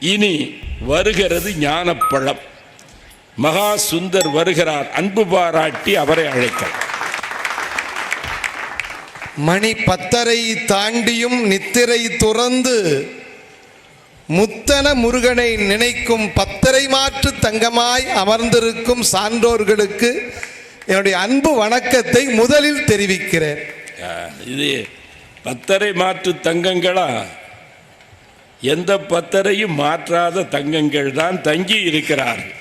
இனி வருகிறது ஞானப்பழம். மகா சுந்தர் வருகிறார். அன்பு பாராட்டி அவரை அழைக்கலாம். மணி பத்தரை தாண்டியும் நித்திரை துறந்து முத்தன முருகனை நினைக்கும் பத்தரை மாற்று தங்கமாய் அமர்ந்திருக்கும் சான்றோர்களுக்கு என்னுடைய அன்பு வணக்கத்தை முதலில் தெரிவிக்கிறேன். இது பத்தரை மாற்று தங்கங்களா? எந்த பத்தரையும் மாற்றாத தங்கங்கள் தான் தங்கி இருக்கிறார்கள்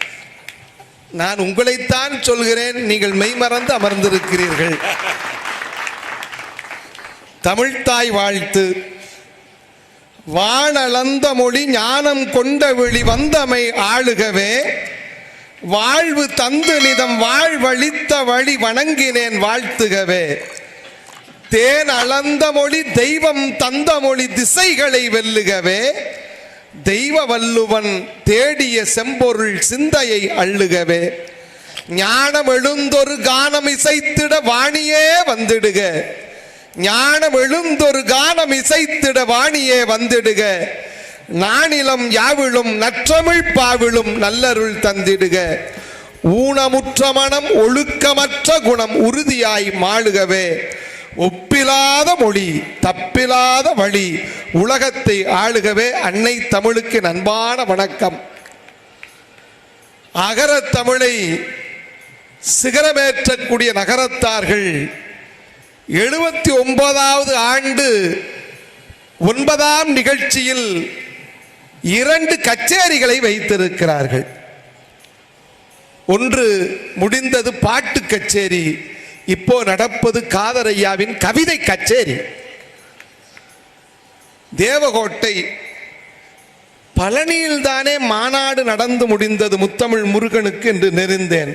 நான் உங்களைத்தான் சொல்கிறேன் நீங்கள் மெய்மறந்து அமர்ந்திருக்கிறீர்கள். தமிழ்த்தாய் வாழ்த்து. வானளந்த மொழி ஞானம் கொண்ட விழி வந்தமை ஆளுகவே வாழ்வு தந்து நிதம் வாழ்வழித்த வழி வணங்கினேன் வாழ்த்துகவே. தேன் அளந்த மொழி தெய்வம் தந்த மொழி திசைகளை வெல்லுகவே. தெய்வ வல்லுவன் தேடிய செம்பொருள் சிந்தையை அள்ளுகவே. ஞானம் எழுந்தொரு கானம் இசைத்திட வாணியே வந்திடுக. ஞானம் எழுந்தொரு கானம் இசைத்திட வாணியே வந்திடுக. நானிலம் யாவிலும் நற்றமிழ் பாவிலும் நல்லருள் தந்திடுக. ஊனமுற்ற மனம் ஒழுக்கமற்ற குணம் உறுதியாய் மாளுகவே. ஒப்பிலாத மொழி தப்பிலாத வழி உலகத்தை ஆளுகவே அன்னை தமிழுக்கு நண்பான வணக்கம். அகர தமிழை சிகரமேற்றக்கூடிய நகரத்தார்கள் எழுபத்தி ஒன்பதாவது ஆண்டு ஒன்பதாம் நிகழ்ச்சியில் இரண்டு கச்சேரிகளை வைத்திருக்கிறார்கள். ஒன்று முடிந்தது பாட்டு கச்சேரி இப்போ நடப்பது காதரையாவின் கவிதை கச்சேரி. தேவகோட்டை பழனியில் தானே மாநாடு நடந்து முடிந்தது முத்தமிழ் முருகனுக்கு என்று நெறிந்தேன்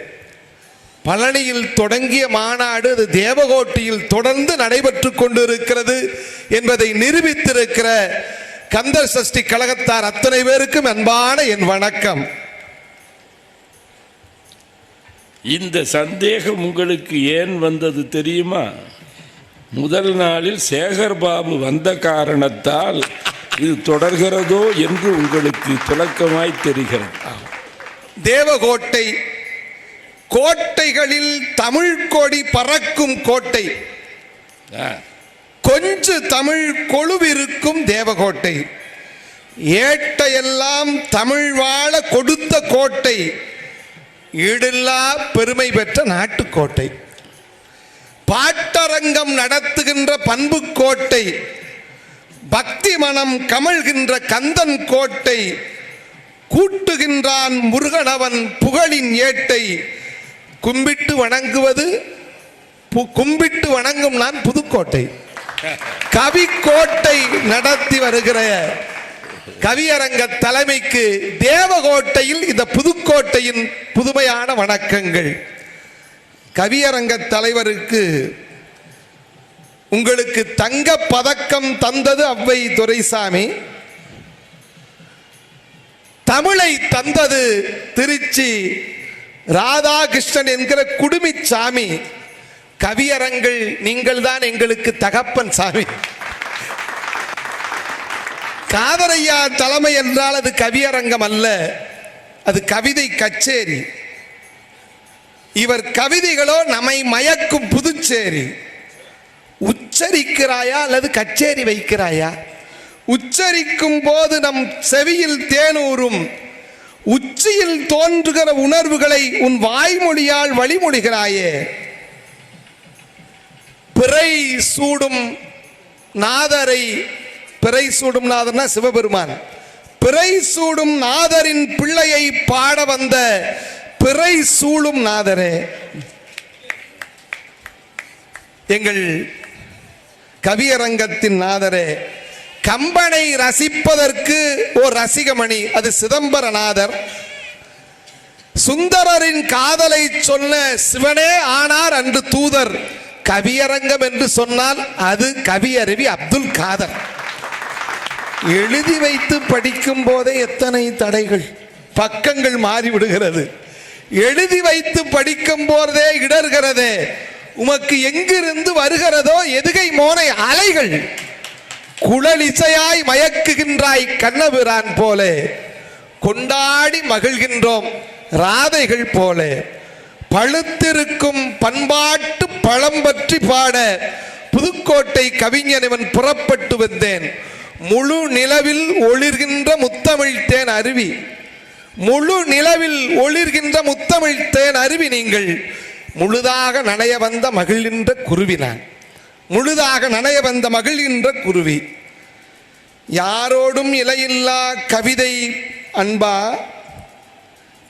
பழனியில் தொடங்கிய மாநாடு அது தேவகோட்டையில் தொடர்ந்து நடைபெற்று கொண்டிருக்கிறது என்பதை நிரூபித்திருக்கிற கந்தர் சஷ்டி கழகத்தார் அத்தனை பேருக்கும் அன்பான என் வணக்கம். இந்த சந்தேகம் உங்களுக்கு ஏன் வந்தது தெரியுமா? முதல் நாளில் சேகர் பாபு வந்த காரணத்தால் இது தொடர்கிறதோ என்று உங்களுக்கு துலக்கமாய் தெரிகிறது. தேவகோட்டை கோட்டைகளில் தமிழ் கொடி பறக்கும் கோட்டை. கொஞ்சு தமிழ் கொழுவிருக்கும் தேவகோட்டை. ஏட்டையெல்லாம் தமிழ் வாழ கொடுத்த கோட்டை. ஈடில்லா பெருமை பெற்ற நாட்டுக்கோட்டை. பாட்டரங்கம் நடத்துகின்ற பண்புக்கோட்டை பக்தி மனம் கமழ்கின்ற கந்தன் கோட்டை. கூட்டுகின்றான் முருகனவன் புகழின் ஏட்டை. கும்பிட்டு வணங்குவது பு- கும்பிட்டு வணங்கும் நான் புதுக்கோட்டை. கவிக்கோட்டை நடத்தி வருகிற கவியரங்க தலைமைக்கு தேவகோட்டையில் இந்த புதுக்கோட்டையின் புதுமையான வணக்கங்கள். கவியரங்க தலைவருக்கு உங்களுக்கு தங்க பதக்கம் தந்தது அவ்வை துரைசாமி. தமிழை தந்தது திருச்சி ராதாகிருஷ்ணன் என்கிற குடுமிச்சாமி. கவியரங்கள் நீங்கள் தான் எங்களுக்கு தகப்பன் சாமி. காதரையா தலைமை என்றால் அது கவியரங்கம் அல்ல அது கவிதை கச்சேரி. இவர் கவிதைகளோ நம்மை மயக்கும் புதுச்சேரி. உச்சரிக்கிறாயா அல்லது கச்சேரி வைக்கிறாயா? உச்சரிக்கும் போது நம் செவியில் தேனூரும் உச்சியில் தோன்றுகிற உணர்வுகளை உன் வாய்மொழியால் வழிமொழிகிறாயே. பிறை சூடும் நாதரை பிறை சூடும் நாதர்னா சிவபெருமான். பிறை சூடும் நாதரின் பிள்ளையை பாட வந்த பிறை சூடும் நாதரே. எங்கள் கவியரங்கத்தின் நாதரே கம்பனை ரசிப்பதற்கு ஓர் ரசிகமணி அது சிதம்பரநாதர். சுந்தரரின் காதலை சொன்ன சிவனே ஆனார் அன்று தூதர். கவியரங்கம் என்று சொன்னால் அது கவியருவி அப்துல் காதர். எழுதி வைத்து படிக்கும் போதே எத்தனை தடைகள் பக்கங்கள் மாறிவிடுகிறது எழுதி வைத்து படிக்கும் போதே இடர்கிறதே உமக்கு எங்கிருந்து வருகிறதோ எதுகை மோனை அலைகள். குழலிசையாய் மயக்குகின்றாய் கண்ணபிரான் போலே கொண்டாடி மகிழ்கின்றோம் ராதைகள் போலே. பழுத்திருக்கும் பண்பாட்டு பழம் பற்றி பாட புதுக்கோட்டை கவிஞன் இவன் புறப்பட்டு வந்தேன். முழு நிலவில் ஒளிர்கின்ற முத்தமிழ்த்தேன் அருவி. முழு நிலவில் ஒளிர்கின்ற முத்தமிழ்த்தேன் அருவி நீங்கள். முழுதாக நனைய வந்த மகிழ்கின்ற குருவி நான். முழுதாக நனைய வந்த மகிழ்கின்ற குருவி. யாரோடும் இலையில்லா கவிதை அன்பா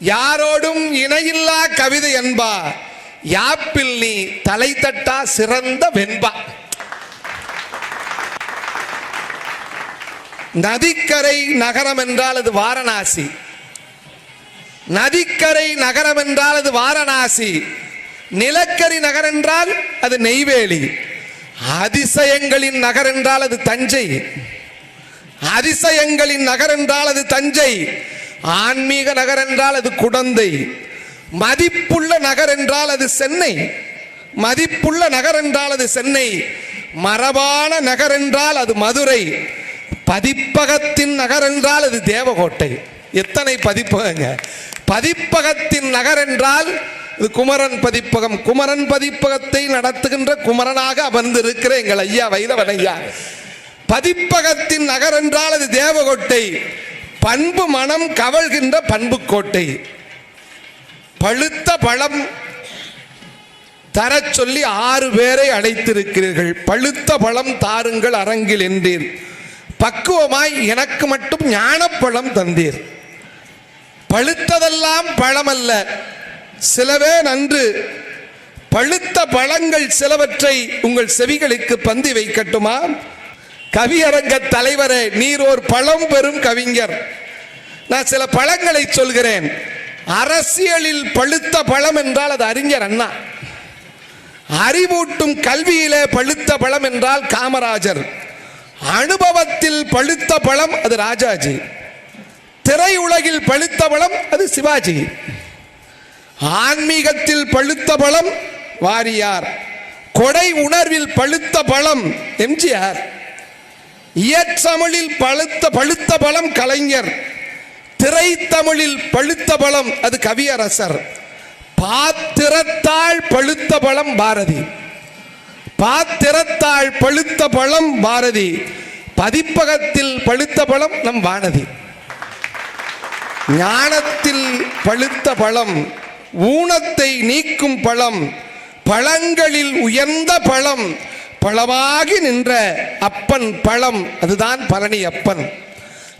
யாரோடும் இணையில்லா கவிதை அன்பா யாப்பில் நீ தலை தட்டா சிறந்த வெண்பா. நதிக்கரை நகரம் என்றால் அது வாரணாசி. நதிக்கரை நகரம் என்றால் அது வாரணாசி. நிலக்கரி நகர் என்றால் அது நெய்வேலி. அதிசயங்களின் நகர் என்றால் அது தஞ்சை. அதிசயங்களின் நகர் என்றால் அது தஞ்சை. ஆன்மீக நகர் என்றால் அது குடந்தை. மதிப்புள்ள நகர் என்றால் அது சென்னை. மதிப்புள்ள நகர் என்றால் அது சென்னை. மரபான நகர் என்றால் அது மதுரை. பதிப்பகத்தின் நகர் என்றால் அது தேவகோட்டை. எத்தனை பதிப்பகங்க? பதிப்பகத்தின் நகர் என்றால் இது குமரன் பதிப்பகம். குமரன் பதிப்பகத்தை நடத்துகின்ற குமரனாக அமர்ந்திருக்கிற எங்கள் ஐயா வைரவன் ஐயா. பதிப்பகத்தின் நகர் என்றால் அது தேவகோட்டை. பண்பு மனம் கவழ்கின்ற பண்புக்கோட்டை. பழுத்த பழம் தரச் சொல்லி ஆறு பேரை அழைத்திருக்கிறீர்கள் பழுத்த பழம் தாருங்கள் அரங்கில் என்றீர் பக்குவமாய் எனக்கு மட்டும் ஞானப்பழம் தந்தீர். பழுத்ததெல்லாம் பழமல்ல. சிலவே நன்று. பழுத்த பழங்கள் சிலவற்றை உங்கள் செவிகளுக்கு பந்தி வைக்கட்டுமா? கவியரங்க தலைவரே நீர் ஒரு பழம் பெறும் கவிஞர். நான் சில பழங்களை சொல்கிறேன். அரசியலில் பழுத்த பழம் என்றால் அது அறிஞர் அண்ணா. அறிவூட்டும் கல்வியிலே பழுத்த பழம் என்றால் காமராஜர். அனுபவத்தில் பழுத்த பழம் அது ராஜாஜி. திரையுலகில் பழுத்த பழம் அது சிவாஜி. ஆன்மீகத்தில் பழுத்த பழம் வாரியார். கொடை உணர்வில் பழுத்த பழம் எம்ஜிஆர். இயற்றமிழில் பழுத்த பழுத்த பலம் கலைஞர். திரைத்தமிழில் பழுத்த பலம் அது கவியரசர். பாத்திரத்தாள் பழுத்த பலம் பாரதி. பாத்திரத்தாள் பழுத்த பழம் பாரதி. பதிப்பகத்தில் பழுத்த பழம் நம் வானதி. ஞானத்தில் பழுத்த பழம் ஊனத்தை நீக்கும் பழம் பழங்களில் உயர்ந்த பழம் பழமாகி நின்ற அப்பன் பழம் அதுதான் பழனி அப்பன்.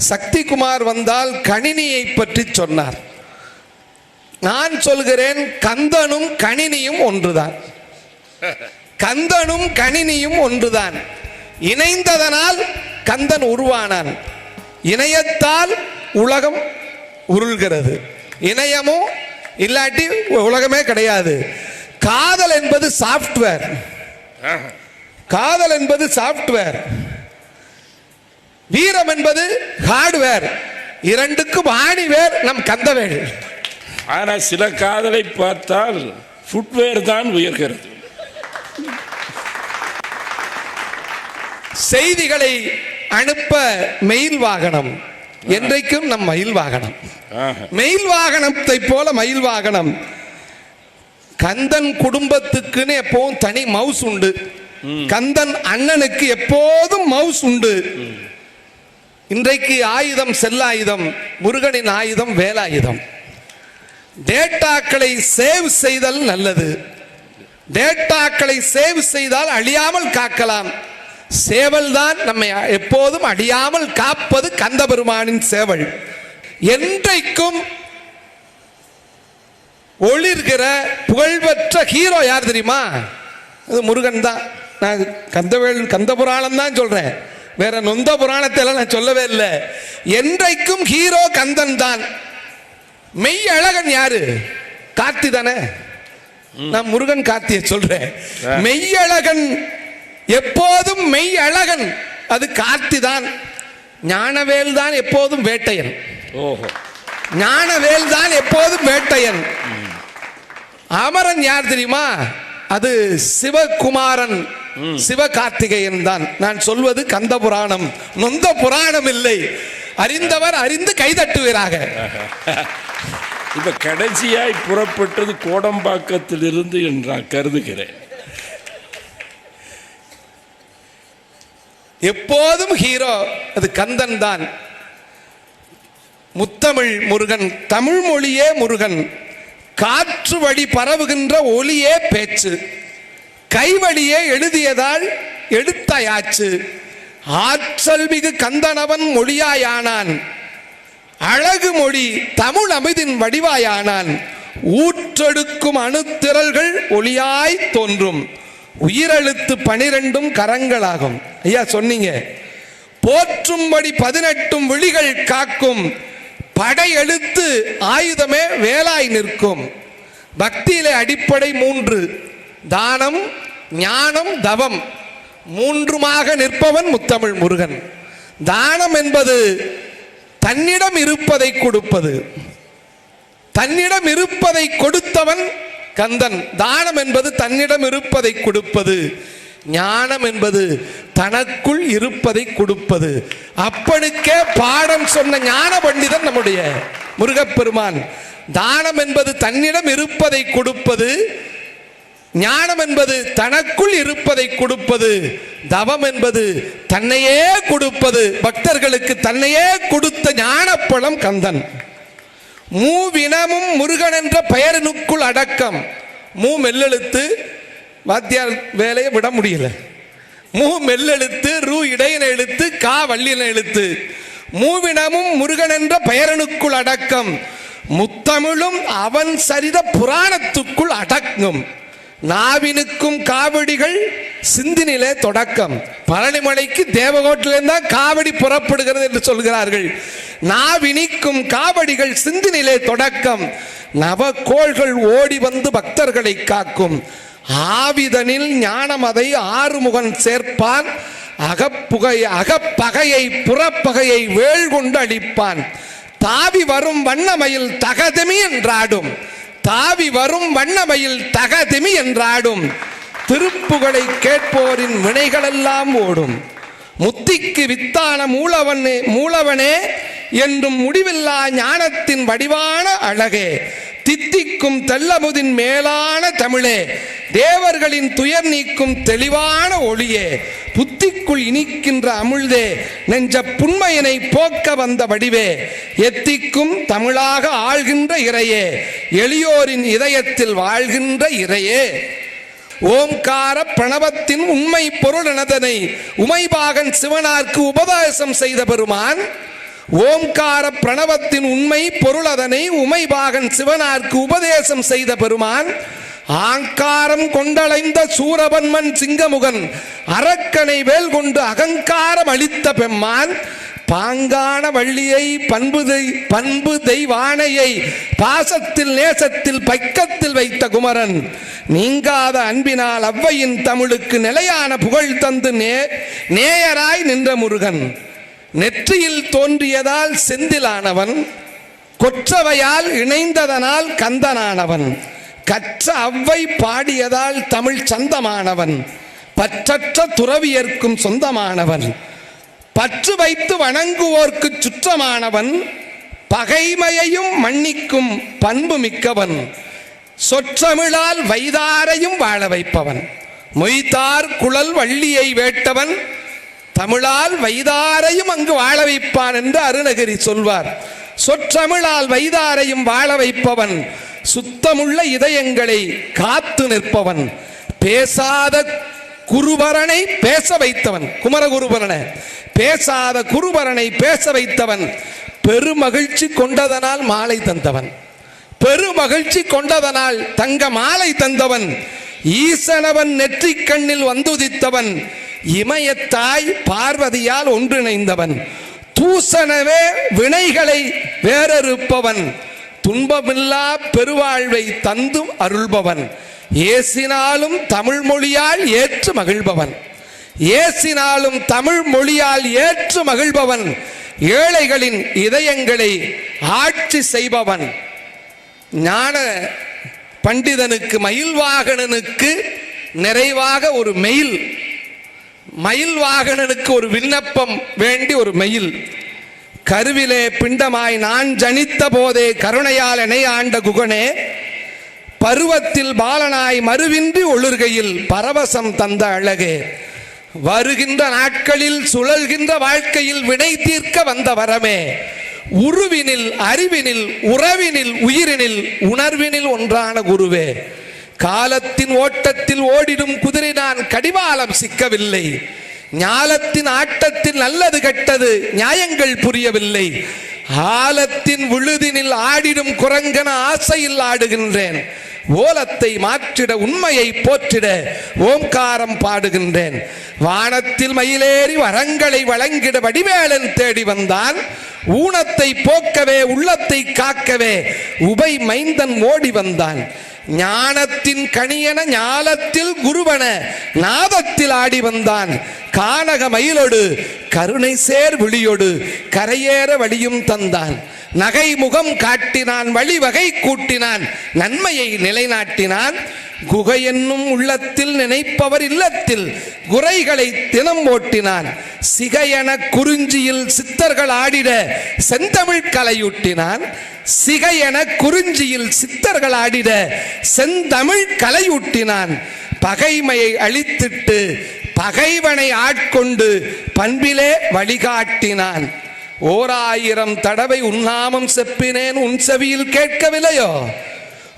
சக்திகுமார் வந்தால் கணினியை பற்றி சொன்னார். நான் சொல்கிறேன் கந்தனும் கணினியும் ஒன்றுதான். கந்தனும் கணினியும் ஒன்றுதான். இணைந்ததனால் கந்தன் உருவானான். இணையத்தால் உலகம் உருள்கிறது. இணையமும் இல்லாட்டி உலகமே கிடையாது. காதல் என்பது சாஃப்ட்வேர் காதல் என்பது சாஃப்ட்வேர் வீரம் என்பது ஹார்ட்வேர் இரண்டுக்கும் ஆணிவேர் நம் கந்தவேல் ஆனா சில காதலை பார்த்தால் ஃபுட்வேர் தான் உயர்கிறது. செய்திகளை அனுப்ப மெயில் வாகனம். என்றைக்கும் நம் மயில் வாகனம். மெயில் வாகனத்தை போல மயில் வாகனம். கந்தன் குடும்பத்துக்குன்னு எப்பவும் தனி மவுஸ் உண்டு. கந்தன் அண்ணனுக்கு எப்போதும் மவுஸ் உண்டு. இன்றைக்கு ஆயுதம் செல்லாயுதம் முருகனின் ஆயுதம் வேலாயுதம். டேட்டாக்களை சேவ் செய்தல் நல்லது. டேட்டாக்களை சேவ் செய்தால் அழியாமல் காக்கலாம். சேவல் தான் நம்மை எப்போதும் அழியாமல் காப்பது கந்தபெருமானின் சேவல். என்றைக்கும் ஒளிர்கிற புகழ்பெற்ற ஹீரோ யார் தெரியுமா? அது முருகன் தான் நான் கந்தவேல் கந்த புராணம் தான் சொல்றேன். வேற நொந்த புராணத்தை எல்லாம் நான் சொல்லவே இல்லை. என்றைக்கும் ஹீரோ கந்தன் தான். மெய் அழகன் யாரு? கார்த்தி தானே? நான் முருகன் கார்த்தியை சொல்றேன். மெய்யழகன் எப்போதும் மெய் அழகன் அது கார்த்தி தான். ஞானவேல் தான் எப்போதும் வேட்டையன். ஓஹோ. ஞானவேல் தான் எப்போதும் வேட்டையன். அமரன் யார் தெரியுமா? அது சிவகுமாரன் சிவகார்த்திகேயன் தான். நான் சொல்வது கந்த புராணம். நொந்த புராணம் இல்லை. அறிந்தவர் அறிந்து கைதட்டுவீராக. இப்ப கடைசியாய் புறப்பட்டது கோடம்பாக்கத்திலிருந்து என்று நான் கருதுகிறேன். எப்போதும் ஹீரோ அது கந்தன் தான். முத்தமிழ் முருகன் தமிழ் மொழியே முருகன். காற்று வழி பரவுகின்ற ஒளியே பேச்சு. கைவழியே எழுதியதால் எழுத்தாயாச்சு. ஆற்றல் மிகு கந்தனவன் மொழியாயானான். அழகு மொழி தமிழ் அமைதின் வடிவாயானான். ஊற்றெடுக்கும் அணுத்திரல்கள் ஒளியாய் தோன்றும். உயிரெழுத்து பனிரெண்டும் கரங்களாகும். ஐயா சொன்னீங்க. போற்றும்படி பதினெட்டும் விழிகள் காக்கும். படையெழுத்து ஆயுதமே வேலாய் நிற்கும். பக்தியிலே அடிப்படை மூன்று. தானம் ஞானம் தவம். மூன்றுமாக நிற்பவன் முத்தமிழ் முருகன். தானம் என்பது தன்னிடம் இருப்பதை கொடுப்பது. தன்னிடம் இருப்பதை கொடுத்தவன் கந்தன். தானம் என்பது தன்னிடம் இருப்பதை கொடுப்பது. ஞானம் என்பது தனக்குள் இருப்பதை கொடுப்பது. அப்பனுக்கே பாடம் சொன்ன ஞான பண்டிதன் நம்முடைய முருகப்பெருமான். தானம் என்பது தன்னிடம் இருப்பதை கொடுப்பது ஞானம் என்பது தனக்குள் இருப்பதை கொடுப்பது தவம் என்பது தன்னையே கொடுப்பது பக்தர்களுக்கு தன்னையே கொடுத்த ஞானப்பழம் கந்தன். மூவினமும் முருகன் என்ற பெயரினுக்குள் அடக்கம். மூ மெல்லெழுத்து வாத்தியார் வேலையை விட முடியல. மூ மெல்லெழுத்து ரூ இடையின எழுத்து கா வள்ளின எழுத்து மூவினமும் முருகன் என்ற பெயரனுக்குள் அடக்கம். முத்தமிழும் அவன் சரித புராணத்துக்குள் அடங்கும். நாவினுக்கும் காவடிகள் சிந்தினிலே தொடக்கம். பழனிமலைக்கு தேவகோட்டிலிருந்து காவடி புறப்படுகிறது என்று சொல்கிறார்கள். நாவினிக்கும் காவடிகள் சிந்தினிலே தொடக்கம். நவக்கோள்கள் ஓடி வந்து பக்தர்களை காக்கும். ஆவிதனில் ஞானம் அதை ஆறுமுகன் சேர்ப்பான். அகப்புகை அகப்பகையை புறப்பகையை வேள் கொண்டு அழிப்பான் தாவி வரும் வண்ணமையில் தகதமி என்றாடும். தாவி வரும் வண்ணமையில் தகதிமி என்றாடும். திருப்புகளை கேட்போரின் வினைகளெல்லாம் ஓடும். முத்திக்கு வித்தான மூலவனே மூலவனே என்றும் முடிவில்லா ஞானத்தின் வடிவான அழகே. தித்திக்கும் தெல்லமுதின் மேலான தமிழே தேவர்களின் துயர் நீக்கும் தெளிவான ஒளியே புத்திக்குள் இனிக்கின்ற அமிழ்தே நெஞ்ச புண்மையினை போக்க வந்த வடிவே எத்திக்கும் தமிழாக ஆள்கின்ற இறையே எளியோரின் இதயத்தில் வாழ்கின்ற இறையே. ஓம்கார பிரணவத்தின் உண்மை பொருள் எனதனை உமைபாகன் சிவனார்க்கு உபதேசம் செய்த பெருமான் ஓம்கார பிரணவத்தின் உண்மை பொருள் அதனை உமைபாகன் சிவனார்க்கு உபதேசம் செய்த பெருமான் ஆங்காரம் கொண்டளைந்த சூரபன்மன் சிங்கமுகன் அரக்கனை வேல் கொண்டு அகங்காரம் அளித்த பெம்மான் பாங்கான வள்ளியை பண்பு பண்பு தெய்வானையை பாசத்தில் நேசத்தில் பைக்கத்தில் வைத்த குமரன் நீங்காத அன்பினால் அவ்வையின் தமிழுக்கு நிலையான புகழ் தந்து நே நேயராய் நின்ற முருகன். நெற்றியில் தோன்றியதால் செந்திலானவன் கொற்றவையால் இணைந்ததனால் கந்தனானவன் கற்ற அவ்வை பாடியதால் தமிழ் சந்தமானவன் பற்றற்ற துறவியர்க்கும் சொந்தமானவன் பற்று வைத்து வணங்குவோர்க்கு சுற்றமானவன் பகைமையையும் மன்னிக்கும் பண்பு மிக்கவன் சொற்றமிழால் வைதாரையும் வாழ வைப்பவன் மொய்தார் குழல் வள்ளியை வேட்டவன் தமிழால் வைதாரையும் அங்கு வாழ வைப்பான் என்று அருணகிரி சொல்வார். சொற்றமிழால் வைதாரையும் வாழ வைப்பவன் சுத்தமுள்ள இதயங்களை காத்து நிற்பவன் பேசாத குருபரனை பேச வைத்தவன் குமரகுருபரனை பேசாத குருபரனை பேச வைத்தவன் பெருமகிழ்ச்சி கொண்டதனால் மாலை தந்தவன் பெருமகிழ்ச்சி கொண்டதனால் தங்க மாலை தந்தவன் ஈசனவன் நெற்றிக் கண்ணில் வந்துதித்தவன் இமயத்தாய் பார்வதியால் ஒன்றிணைந்தவன். தூசனவே வினைகளை வேறறுப்பவன். துன்பமில்லா பெருவாழ்வை தந்தும் அருள்பவன். ஏசினாலும் தமிழ் மொழியால் ஏற்று மகிழ்பவன். ஏசினாலும் தமிழ் மொழியால் ஏற்று மகிழ்பவன். ஏழைகளின் இதயங்களை ஆட்சி செய்பவன். ஞான பண்டிதனுக்கு மயில்வாகனனுக்கு நிறைவாக ஒரு மெயில் மயில் வாகனனுக்கு ஒரு விண்ணப்பம் வேண்டி ஒரு மயில். கருவிலே பிண்டமாய் நான் ஜனித்த போதே கருணையால் என்னை ஆண்ட குகனே பருவத்தில் பாலனாய் மறுவின்றி ஒளிர்கையில் பரவசம் தந்த அழகே. வருகின்ற நாட்களில் சுழல்கின்ற வாழ்க்கையில் வினை தீர்க்க வந்த வரமே. உருவினில் அறிவினில் உறவினில் உயிரினில் உணர்வினில் ஒன்றான குருவே. காலத்தின் ஓட்டத்தில் ஓடிடும் குதிரை நான் கடிவாளம் சிக்கவில்லை. ஞாலத்தின் ஆட்டத்தில் நல்லது கெட்டது நியாயங்கள் புரியவில்லை. ஆலத்தின் விழுதினில் ஆடிடும் குரங்கன ஆசையில் ஆடுகின்றேன். ஓலத்தை மாற்றிட உண்மையை போற்றிட ஓம்காரம் பாடுகின்றேன். வானத்தில் மயிலேறி வரங்களை வழங்கிட வடிவேலன் தேடி வந்தான். ஊனத்தை போக்கவே உள்ளத்தை காக்கவே உபை மைந்தன் ஓடி வந்தான். ஞானத்தின் கணியன ஞாலத்தில் குருவன நாதத்தில் ஆடி வந்தான். கானக மயிலொடு கருணை சேர் விழியோடு கரையேற வழியும் தந்தான். நகை முகம் காட்டினான் வழிவகை கூட்டினான் நன்மையை நிலைநாட்டினான். குகை என்னும் உள்ளத்தில் நினைப்பவர் இல்லத்தில் குறைகளை தினம் ஓட்டினான். சிகையென குறிஞ்சியில் சித்தர்கள் ஆடிட செந்தமிழ் கலையூட்டினான். சிகையென குறிஞ்சியில் சித்தர்கள் ஆடிட செந்தமிழ் கலையூட்டினான். பகைமையை அழித்திட்டு பகைவனை ஆட்கொண்டு பண்பிலே வழிகாட்டினான். ஓராயிரம் தடவை உன்னாமம் செப்பினேன் உன் செவியில் கேட்கவில்லையோ?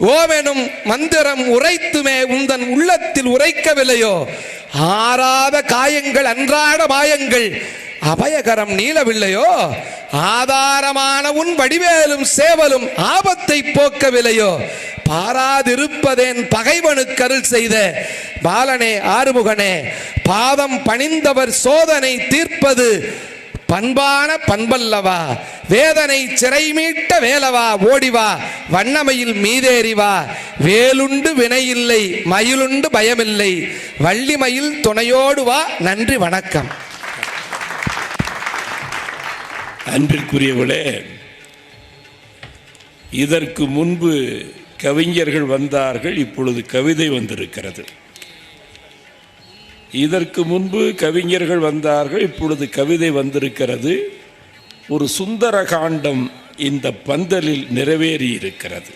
ஓவெனும் மந்திரம் உரைத்துமே உந்தன் உள்ளத்தில் உரைக்கவில்லையோ? ஆறாத காயங்கள் அன்றாட மாயங்கள் அபயகரம் நீளவில்லையோ? ஆதாரமான உன் வடிவேலும் சேவலும் ஆபத்தை போக்கவில்லையோ? பாராதிருப்பதேன் பகைவனுக்கு அருள் செய்த பாலனே ஆறுமுகனே பாதம் பணிந்தவர் சோதனை தீர்ப்பது பண்பான பண்பல்லவா வேதனை சிறை மீட்ட வேலவா ஓடிவா வண்ணமையில் மீதேறிவா வேலுண்டு வினையில்லை மயிலுண்டு பயமில்லை வள்ளிமயில் துணையோடு வா நன்றி வணக்கம். அன்பிற்குரியவளே இதற்கு முன்பு கவிஞர்கள் வந்தார்கள் இப்பொழுது கவிதை வந்திருக்கிறது. இதற்கு முன்பு கவிஞர்கள் வந்தார்கள் இப்பொழுது கவிதை வந்திருக்கிறது. ஒரு சுந்தர காண்டம் இந்த பந்தலில் நிறைவேறி இருக்கிறது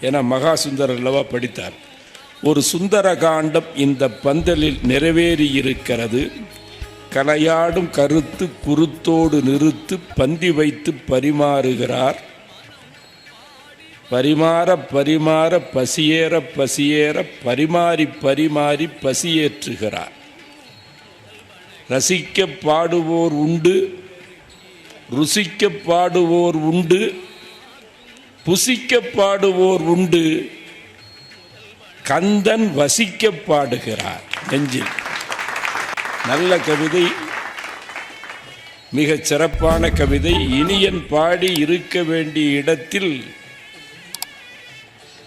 என மகா சுந்தரர் அல்லவா படித்தார். ஒரு சுந்தர காண்டம் இந்த பந்தலில் நிறைவேறி இருக்கிறது கலையாடும் கருத்து குருத்தோடு நிறுத்து பந்தி வைத்து பரிமாறுகிறார். பரிமாற பரிமாற பசியேற பசியேற பரிமாறி பரிமாறி பசியேற்றுகிறார். ரசிக்க பாடுவோர் உண்டு ருசிக்க பாடுவோர் உண்டு புசிக்க பாடுவோர் உண்டு. கந்தன் வசிக்க பாடுகிறார். நெஞ்சில். நல்ல கவிதை மிகச் சிறப்பான கவிதை. இனியன் பாடி இருக்க வேண்டிய இடத்தில்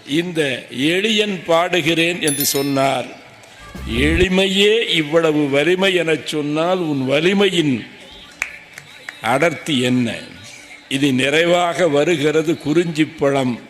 இந்த எளியன் பாடுகிறேன் என்று சொன்னார். எளிமையே இவ்வளவு வலிமை எனச் சொன்னால் உன் வலிமையின் அடர்த்தி என்ன? இது நிறைவாக வருகிறது குறிஞ்சிப்பழம்.